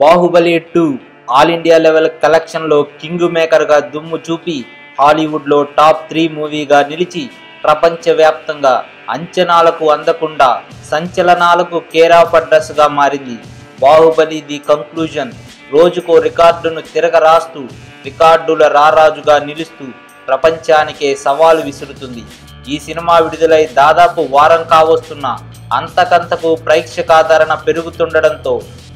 Baahubali two all India level కలెక్షన్లో king మేకర్గా దుమ్ము చూపి హాలీవుడ్లో టాప్ త్రీ మూవీగా నిలిచి ప్రపంచవ్యాప్తంగా అంచనాలకు అందకుండా సంచలనాలకు కేరాఫ్ అడ్రస్గా మారింది. బాహుబలి ది కంక్లూజన్ రోజుకో రికార్డును తిరగరాస్తూ రికార్డుల రారాజుగా నిలుస్తూ ప్రపంచానికే సవాలు విసురుతుంది. ఈ సినిమా విడుదలై దాదాపు వారం కావస్తున్న అంతకంతకు ప్రేక్షకాదరణ పెరుగుతుండడంతో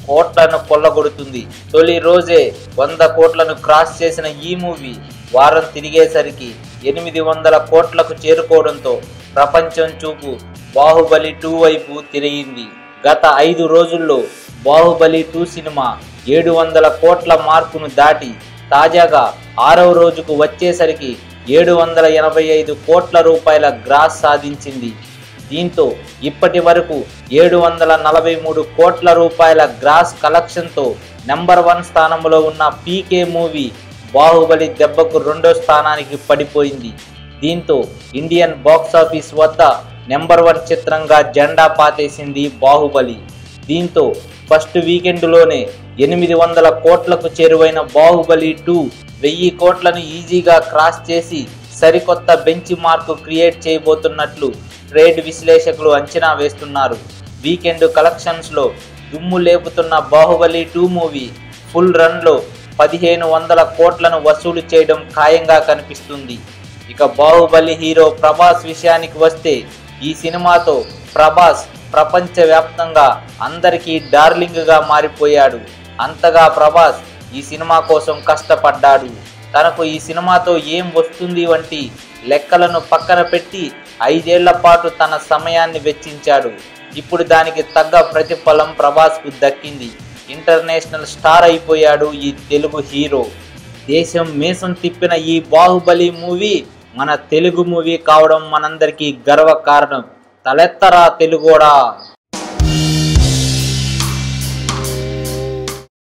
కోట్లను కొల్లగొడుతుంది. తొలి రోజే వంద కోట్లను క్రాస్ చేసిన ఈ మూవీ వారం తిరిగేసరికి ఎనిమిది వందల కోట్లకు చేరుకోవడంతో ప్రపంచం చూపు బాహుబలి టూ వైపు తిరిగింది. గత ఐదు రోజుల్లో బాహుబలి టూ సినిమా ఏడు వందల కోట్ల మార్కును దాటి తాజాగా ఆరవ రోజుకు వచ్చేసరికి ఏడు వందల ఎనభై ఐదు కోట్ల రూపాయల గ్రాస్ సాధించింది. దీంతో ఇప్పటి వరకు ఏడు వందల నలభై మూడు కోట్ల రూపాయల గ్రాస్ కలెక్షన్తో నెంబర్ వన్ స్థానంలో ఉన్న పీకే మూవీ బాహుబలి దెబ్బకు రెండో స్థానానికి పడిపోయింది. దీంతో ఇండియన్ బాక్స్ ఆఫీస్ వద్ద నెంబర్ వన్ చిత్రంగా జెండా పాతేసింది బాహుబలి. దీంతో ఫస్ట్ వీకెండ్లోనే ఎనిమిది వందల కోట్లకు చేరువైన బాహుబలి టూ వెయ్యి కోట్లను ఈజీగా క్రాస్ చేసి సరికొత్త బెంచ్ మార్క్ క్రియేట్ చేయబోతున్నట్లు ట్రేడ్ విశ్లేషకులు అంచనా వేస్తున్నారు. వీకెండ్ కలెక్షన్స్లో దుమ్ము లేపుతున్న బాహుబలి టూ మూవీ ఫుల్ రన్లో పదిహేను వందల కోట్లను వసూలు చేయడం ఖాయంగా కనిపిస్తుంది. ఇక బాహుబలి హీరో ప్రభాస్ విషయానికి వస్తే ఈ సినిమాతో ప్రభాస్ ప్రపంచవ్యాప్తంగా అందరికీ డార్లింగ్గా మారిపోయాడు. అంతగా ప్రభాస్ ఈ సినిమా కోసం కష్టపడ్డాడు. తనకు ఈ సినిమాతో ఏం వస్తుంది వంటి లెక్కలను పక్కన పెట్టి ఐదేళ్ళ పాటు తన సమయాన్ని వెచ్చించాడు. ఇప్పుడు దానికి తగ్గ ప్రతిఫలం ప్రభాస్కు దక్కింది. ఇంటర్నేషనల్ స్టార్ అయిపోయాడు ఈ తెలుగు హీరో. దేశం మీసం తిప్పిన ఈ బాహుబలి మూవీ మన తెలుగు మూవీ కావడం మనందరికీ గర్వ కారణం తలెత్తరా తెలుగోడా?